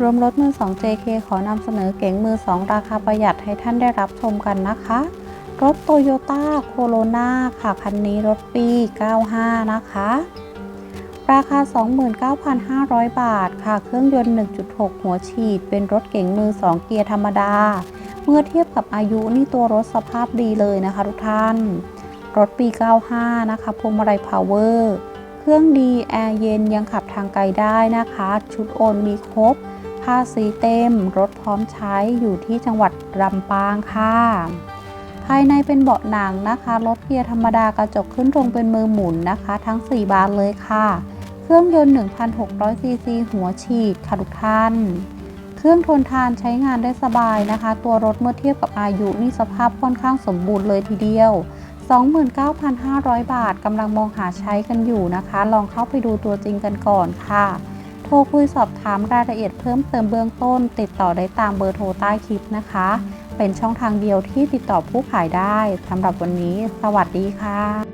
รวมรถมือ 2 JK ขอนำเสนอเก๋งมือ 2 ราคาประหยัดให้ท่านได้รับชมกันนะคะ รถโตโยต้าโคโรนาค่ะ คันนี้รถปี 95 นะคะ ราคา 29,500 บาทค่ะ เครื่องยนต์ 1.6 หัวฉีด เป็นรถเก๋งมือ 2 เกียร์ธรรมดา เมื่อเทียบกับอายุนี่ตัวรถสภาพดีเลยนะคะทุกท่าน รถปี 95 นะคะพวงมาลัยพาวเวอร์ เครื่องดี แอร์เย็นยังขับทางไกลได้นะคะ ชุดโอนมีครบ ผ้าสีเต็ม รถพร้อมใช้อยู่ที่จังหวัดลำปางค่ะ ภายในเป็นเบาะหนังนะคะ รถเกียร์ธรรมดากระจกขึ้นตรงเป็นมือหมุนนะคะ ทั้ง 4 บานเลยค่ะ เครื่องยนต์ 1,600 ซีซีหัวฉีดค่ะทุกท่าน เครื่องทนทานใช้งานได้สบายนะคะ ตัวรถเมื่อเทียบกับอายุนี่สภาพค่อนข้างสมบูรณ์เลยทีเดียว29,500 บาทกำลังมองหาใช้กันอยู่นะคะ ลองเข้าไปดูตัวจริงกันก่อนค่ะ โทรคุยสอบถามรายละเอียดเพิ่มเติมเบื้องต้น ติดต่อได้ตามเบอร์โทรใต้คลิปนะคะ เป็นช่องทางเดียวที่ติดต่อผู้ขายได้สำหรับวันนี้ สวัสดีค่ะ